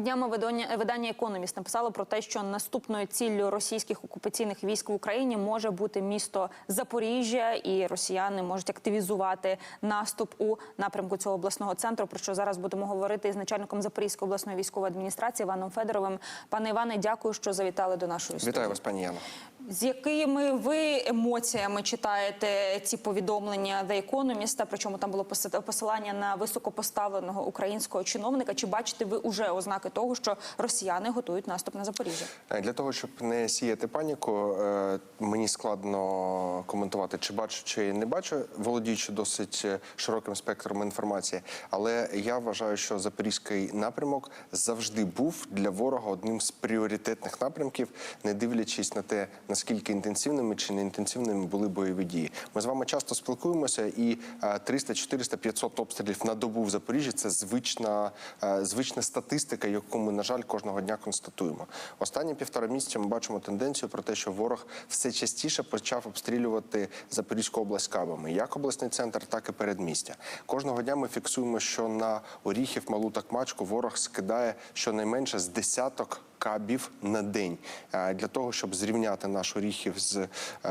Днями видання, видання Економіст написало про те, що наступною ціллю російських окупаційних військ в Україні може бути місто Запоріжжя, і росіяни можуть активізувати наступ у напрямку цього обласного центру. Про що зараз будемо говорити із начальником Запорізької обласної військової адміністрації Іваном Федоровим. Пане Іване, дякую, що завітали до нашої студії. Вітаю вас, пані Яно. З якими ви емоціями читаєте ці повідомлення The Economist, причому там було поси- посилання на високопоставленого українського чиновника? Чи бачите ви уже ознаки того, що росіяни готують наступ на Запоріжжя? Е, Для того, щоб не сіяти паніку, е, мені складно коментувати, чи бачу, чи не бачу, володіючи досить е, широким спектром інформації. Але я вважаю, що запорізький напрямок завжди був для ворога одним з пріоритетних напрямків, не дивлячись на те, наскільки інтенсивними чи не інтенсивними були бойові дії. Ми з вами часто спілкуємося, і е, 300, 400, 500 обстрілів на добу в Запоріжжі це звична, е, звична статистика, яку ми, на жаль, кожного дня констатуємо. Останні півтора місяця ми бачимо тенденцію про те, що ворог все частіше почав обстрілювати Запорізьку область кабами, як обласний центр, так і передмістя. Кожного дня ми фіксуємо, що на Оріхів, Малу та Кмачку ворог скидає щонайменше з десяток кабів на день е, для того, щоб зрівняти наш Оріхів з е,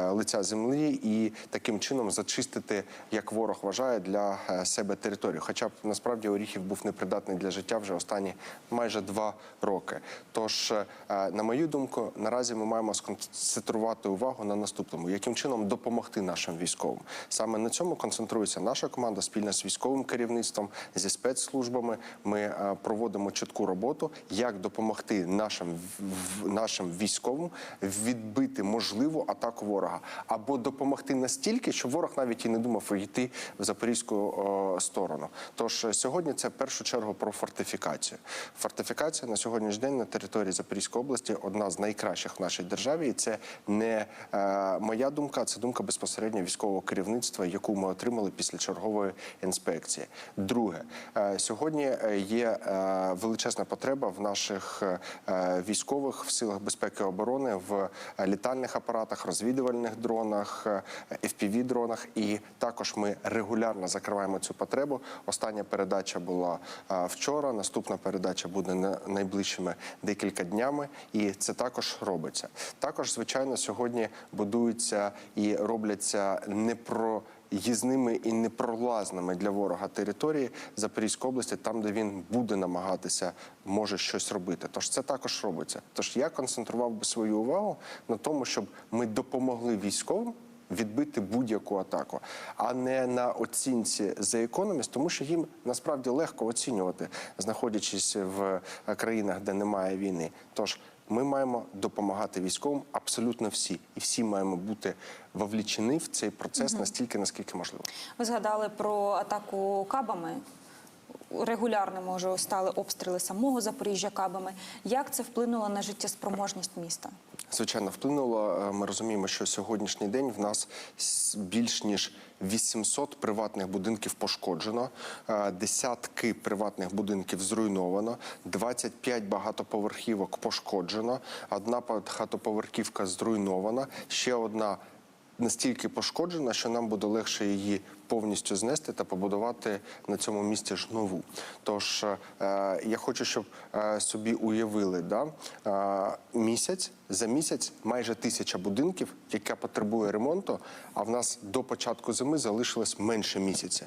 лиця землі і таким чином зачистити, як ворог вважає, для е, себе територію. Хоча б насправді Оріхів був непридатний для життя вже останні майже два роки. Тож, на мою думку, наразі ми маємо сконцентрувати увагу на наступному, яким чином допомогти нашим військовим. Саме на цьому концентрується наша команда спільно з військовим керівництвом, зі спецслужбами. Ми проводимо чітку роботу, як допомогти нашим в- нашим військовим відбити можливу атаку ворога, або допомогти настільки, що ворог навіть і не думав йти в запорізьку о, сторону. Тож е, сьогодні це в першу чергу про фортифікацію. Фортифікація на сьогоднішній день на території Запорізької області одна з найкращих в нашій державі, і це не е, моя думка, це думка безпосередньо військового керівництва, яку ми отримали після чергової інспекції. Друге, е, сьогодні е, є е, величезна потреба в наших е, військових в силах безпеки і оборони в літальних апаратах, розвідувальних дронах, fpv дронах і також ми регулярно закриваємо цю потребу. Остання передача була вчора. Наступна передача буде на найближчими декілька днями, і це також робиться. Також, звичайно, сьогодні будуються і робляться не про їзними і непролазними для ворога території Запорізької області, там де він буде намагатися може щось робити. Тож це також робиться. Тож я концентрував би свою увагу на тому, щоб ми допомогли військовим. Відбити будь-яку атаку, а не на оцінці за економіст, тому що їм насправді легко оцінювати, знаходячись в е, країнах, де немає війни. Тож ми маємо допомагати військовим абсолютно всі, і всі маємо бути вовлічені в цей процес настільки, наскільки можливо. Ви згадали про атаку кабами. Регулярними вже стали обстріли самого Запоріжжя кабами. Як це вплинуло на життєспроможність міста? Звичайно, вплинуло. Е, Ми розуміємо, що сьогоднішній день в нас більш ніж 800 приватних будинків пошкоджено, е, десятки приватних будинків зруйновано, 25 багатоповерхівок пошкоджено, одна багатоповерхівка зруйнована, ще одна. Настільки пошкоджена, що нам буде легше її повністю знести та побудувати на цьому місці ж нову. Тож е, я хочу, щоб е, собі уявили, да, е, місяць за місяць майже тисяча будинків, яка потребує ремонту. А в нас до початку зими залишилось менше місяця.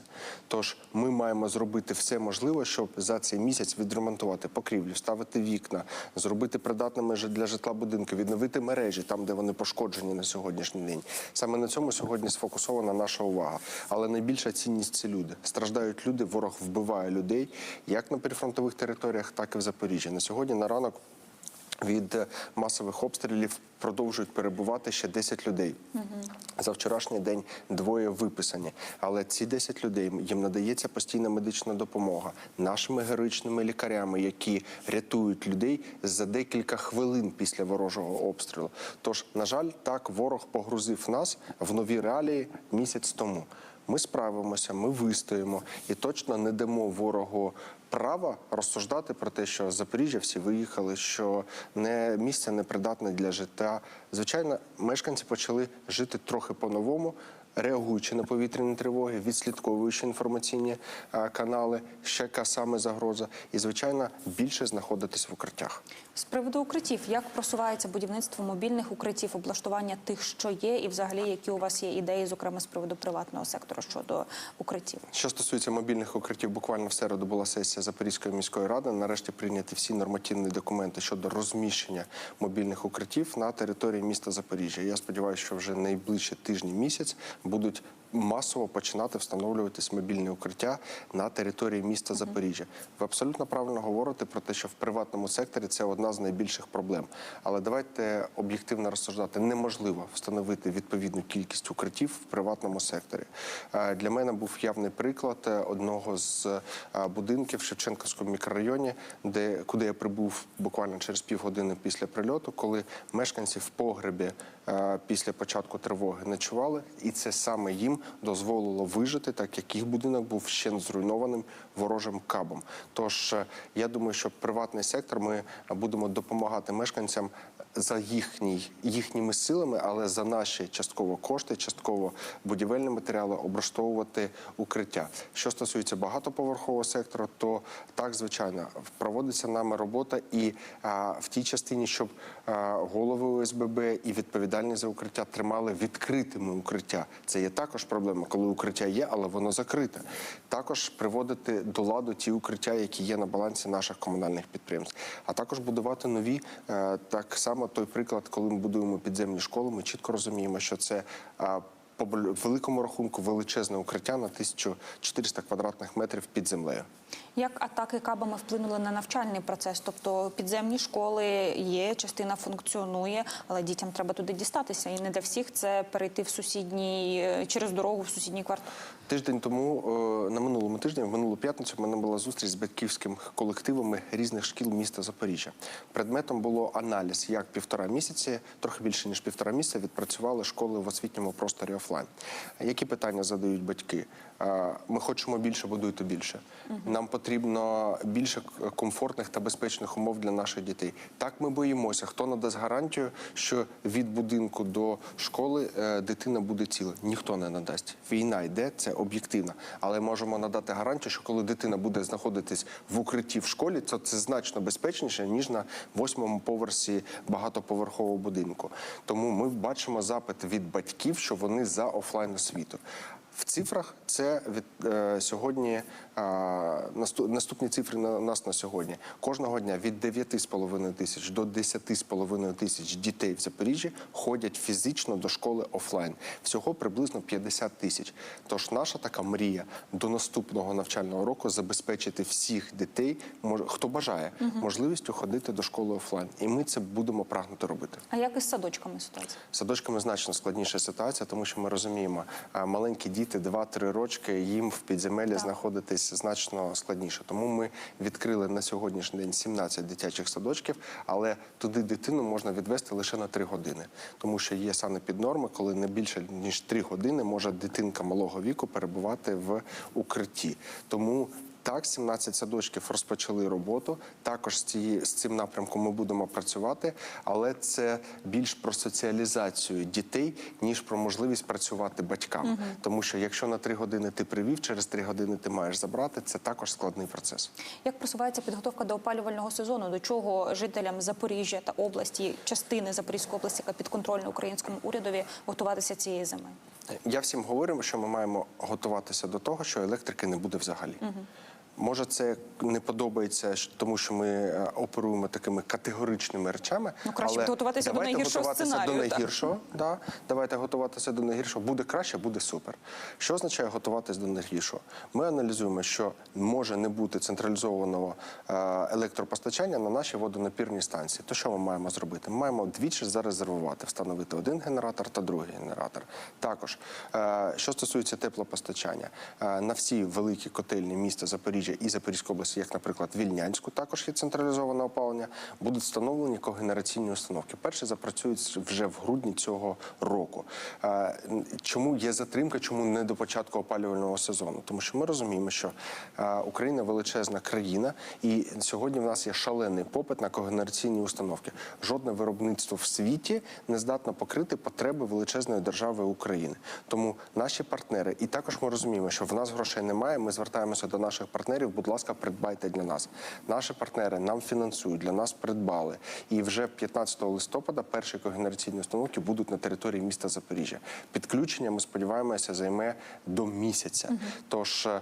Тож ми маємо зробити все можливе, щоб за цей місяць відремонтувати покрівлю, ставити вікна, зробити придатними для житла будинки, відновити мережі там, де вони пошкоджені на сьогоднішній день. Саме на цьому сьогодні сфокусована наша увага. Але найбільша цінність це люди. Страждають люди, ворог вбиває людей як на прифронтових територіях, так і в Запоріжжі. На сьогодні на ранок від е, масових обстрілів продовжують перебувати ще 10 людей. За вчорашній день двоє виписані. Але ці 10 людей їм надається постійна медична допомога нашими героїчними лікарями, які рятують людей за декілька хвилин після ворожого обстрілу. Тож, на жаль, так ворог погрузив нас в нові реалії місяць тому. Ми справимося, ми вистоїмо і точно не дамо ворогу права розсуждати про те, що Запоріжжя всі виїхали, що не місце непридатне для життя. Звичайно, мешканці почали жити трохи по-новому. Реагуючи на повітряні тривоги, відслідковуючи інформаційні е, канали, ще яка саме загроза, і звичайно більше знаходитись в укриттях. З приводу укриттів, як просувається будівництво мобільних укриттів, облаштування тих, що є, і взагалі які у вас є ідеї, зокрема з приводу приватного сектору щодо укриттів? Що стосується мобільних укриттів, буквально в середу була сесія Запорізької міської ради. Нарешті прийняті всі нормативні документи щодо розміщення мобільних укриттів на території міста Запоріжжя. Я сподіваюся, що вже найближчі тижні місяць будуть масово починати встановлюватись мобільні укриття на території міста Запоріжжя. Ви абсолютно правильно говорите про те, що в приватному секторі це одна з найбільших проблем. Але давайте об'єктивно розсуждати. Неможливо встановити відповідну кількість укриттів в приватному секторі. Е, Для мене був явний приклад е, одного з е, будинків в Шевченківському мікрорайоні, де куди я прибув буквально через півгодини після прильоту, коли мешканці в погребі після початку тривоги ночували, і це саме їм дозволило вижити, так як їх будинок був ще зруйнованим ворожим кабом. Тож е, я думаю, що приватний сектор ми будемо допомагати мешканцям за їхній їхніми силами, але за наші частково кошти, частково будівельні матеріали облаштовувати укриття. Що стосується багатоповерхового сектору, то так звичайно проводиться нами робота і а, в тій частині, щоб а, голови ОСББ і відповідальні за укриття тримали відкритими укриття. Це є також проблема, коли укриття є, але воно закрите. Також приводити до ладу ті укриття, які є на балансі наших комунальних підприємств, а також будувати нові. Е, Так само той приклад, коли ми будуємо підземні школи, ми чітко розуміємо, що це. а, по великому рахунку величезне укриття на 1400 квадратних метрів під землею. Як атаки кабами вплинули на навчальний процес? Тобто підземні школи є, частина функціонує, але дітям треба туди дістатися. І не для всіх це перейти в сусідній е, через дорогу в сусідній квартал. Тиждень тому е, на минулому тижні, в минулу п'ятницю, в мене була зустріч з батьківськими колективами різних шкіл міста Запоріжжя. Предметом було аналіз, як півтора місяці, трохи більше ніж півтора місяця, відпрацювали школи в освітньому просторі офлайн. Які питання задають батьки? Ми хочемо більше, будуйте більше. Нам потрібно більше комфортних та безпечних умов для наших дітей. Так ми боїмося. Хто надасть гарантію, що від будинку до школи е, дитина буде ціла? Ніхто не надасть. Війна йде, це об'єктивно. Але можемо надати гарантію, що коли дитина буде знаходитись в укритті в школі, то це значно безпечніше ніж на восьмому поверсі багатоповерхового будинку. Тому ми бачимо запит від батьків, що вони за офлайн освіту. В цифрах це від е, сьогодні наступні цифри на нас на сьогодні. Кожного дня від 9,5 тисяч до 10,5 тисяч дітей в Запоріжжі ходять фізично до школи офлайн. Всього приблизно 50 тисяч. Тож наша така мрія до наступного навчального року забезпечити всіх дітей, хто бажає, можливістю ходити до школи офлайн. І ми це будемо прагнути робити. А як із садочками ситуація? З Садочками значно складніша ситуація, тому що ми розуміємо, маленькі діти 2-3 рочки, їм в підземеллі Так. Знаходитись значно складніше. Тому ми відкрили на сьогоднішній день 17 дитячих садочків, але туди дитину можна відвести лише на 3 години, тому що є саме під норми, коли не більше ніж 3 години може дитинка малого віку перебувати в укритті. Тому так, 17 садочків розпочали роботу. Також з, цієї, з цим напрямком ми будемо працювати, але це більш про соціалізацію дітей, ніж про можливість працювати батькам. Тому що якщо на 3 години ти привів, через 3 години ти маєш забрати, це також складний процес. Як просувається підготовка до опалювального сезону? До чого жителям Запоріжжя та області, частини Запорізької області, яка підконтрольна українському урядові, готуватися цієї зими? Я всім говорю, що ми маємо готуватися до того, що електрики не буде взагалі. Може, це не подобається, тому що ми е, оперуємо такими категоричними речами. Ну, краще але готуватися до давайте найгіршого готуватися сценарію, До так. найгіршого, да. Давайте готуватися до найгіршого. Буде краще, буде супер. Що означає готуватися до найгіршого? Ми аналізуємо, що може не бути централізованого е, електропостачання на нашій водонапірній станції. То що ми маємо зробити? Ми маємо двічі зарезервувати, встановити один генератор та другий генератор. Також, е, що стосується теплопостачання, на всі великі котельні міста Запоріжжя Запоріжжя і Запорізької області, як, наприклад, Вільнянську, також є централізоване опалення, будуть встановлені когенераційні установки. Перші запрацюють вже в грудні цього року. Чому є затримка? Чому не до початку опалювального сезону? Тому що ми розуміємо, що Україна величезна країна, і сьогодні в нас є шалений попит на когенераційні установки. Жодне виробництво в світі не здатно покрити потреби величезної держави України. Тому наші партнери, і також ми розуміємо, що в нас грошей немає. Ми звертаємося до наших партнерів. Будь ласка, придбайте для нас. Наші партнери нам фінансують, для нас придбали. І вже 15 листопада перші когенераційні установки будуть на території міста Запоріжжя. Підключення ми сподіваємося займе до місяця. Тож е,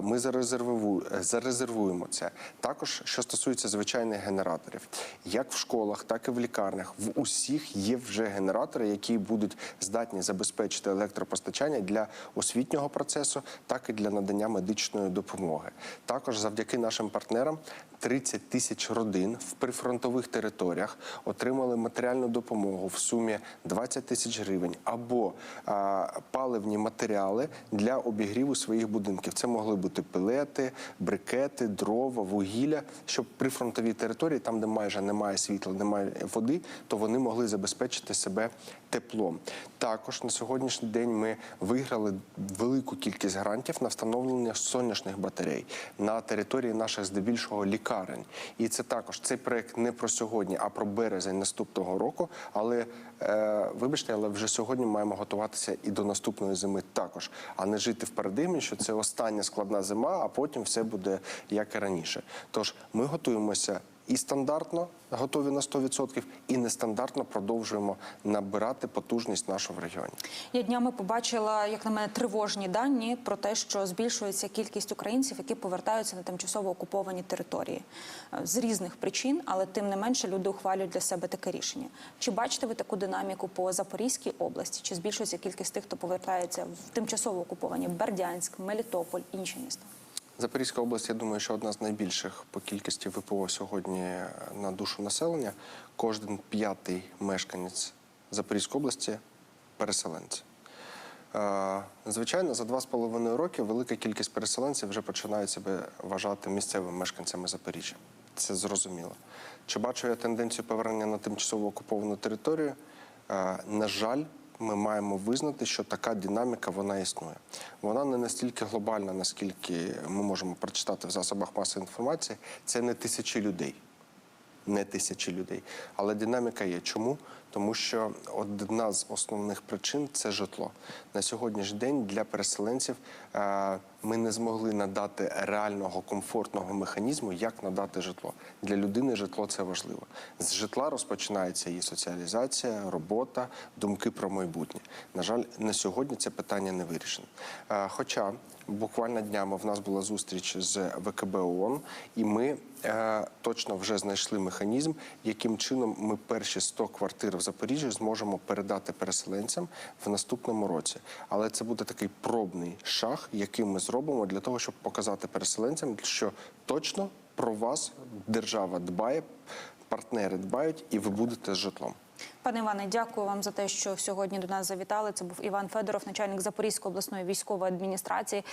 ми зарезерву- зарезервуємо це. Також що стосується звичайних генераторів, як в школах, так і в лікарнях, в усіх є вже генератори, які будуть здатні забезпечити електропостачання для освітнього процесу, так і для надання медичної допомоги. Також завдяки нашим партнерам 30 тисяч родин в прифронтових територіях отримали матеріальну допомогу в сумі 20 тисяч гривень або а, паливні матеріали для обігріву своїх будинків. Це могли бути пелети, брикети, дрова, вугілля, щоб прифронтові території, там де майже немає світла, немає води, то вони могли забезпечити себе теплом. Також на сьогоднішній день ми виграли велику кількість грантів на встановлення сонячних батарей на території наших здебільшого лікарень. І це також цей проект не про сьогодні, а про березень наступного року. Але е, вибачте, але вже сьогодні маємо готуватися і до наступної зими також, а не жити в парадигмі, що це остання складна зима, а потім все буде як і раніше. Тож ми готуємося. І стандартно готові на 100%, і нестандартно продовжуємо набирати потужність нашу в регіоні. Я днями побачила, як на мене, тривожні дані про те, що збільшується кількість українців, які повертаються на тимчасово окуповані території Е, з різних причин, але тим не менше люди ухвалюють для себе таке рішення. Чи бачите ви таку динаміку по Запорізькій області? Чи збільшується кількість тих, хто повертається в тимчасово окуповані Бердянськ, Мелітополь, інші міста? Запорізька область, я думаю, що одна з найбільших по кількості ВПО сьогодні на душу населення. Кожен п'ятий мешканець Запорізької області переселенці. Е, Звичайно, за два з половиною роки велика кількість переселенців вже починають себе вважати місцевими мешканцями Запоріжжя. Це зрозуміло. Чи бачу я тенденцію повернення на тимчасово окуповану територію? Е, На жаль, ми маємо визнати, що така динаміка вона існує. Вона не настільки глобальна, наскільки ми можемо прочитати в засобах масової інформації. Це не тисячі людей не тисячі людей. Але динаміка є. Чому? Тому що одна з основних причин це житло. На сьогоднішній день для переселенців е, ми не змогли надати реального комфортного механізму, як надати житло. Для людини житло це важливо. З житла розпочинається її соціалізація, робота, думки про майбутнє. На жаль, на сьогодні це питання не вирішено. Е, Хоча буквально днями в нас була зустріч з ВКБ ООН, і ми е, точно вже знайшли механізм, яким чином ми перші 100 квартир в Запоріжжі зможемо передати переселенцям в наступному році. Але це буде такий пробний шаг, який ми зробимо для того, щоб показати переселенцям, що точно про вас держава дбає, партнери дбають, і ви будете з житлом. Пане Іване, дякую вам за те, що сьогодні до нас завітали. Це був Іван Федоров, начальник Запорізької обласної військової адміністрації.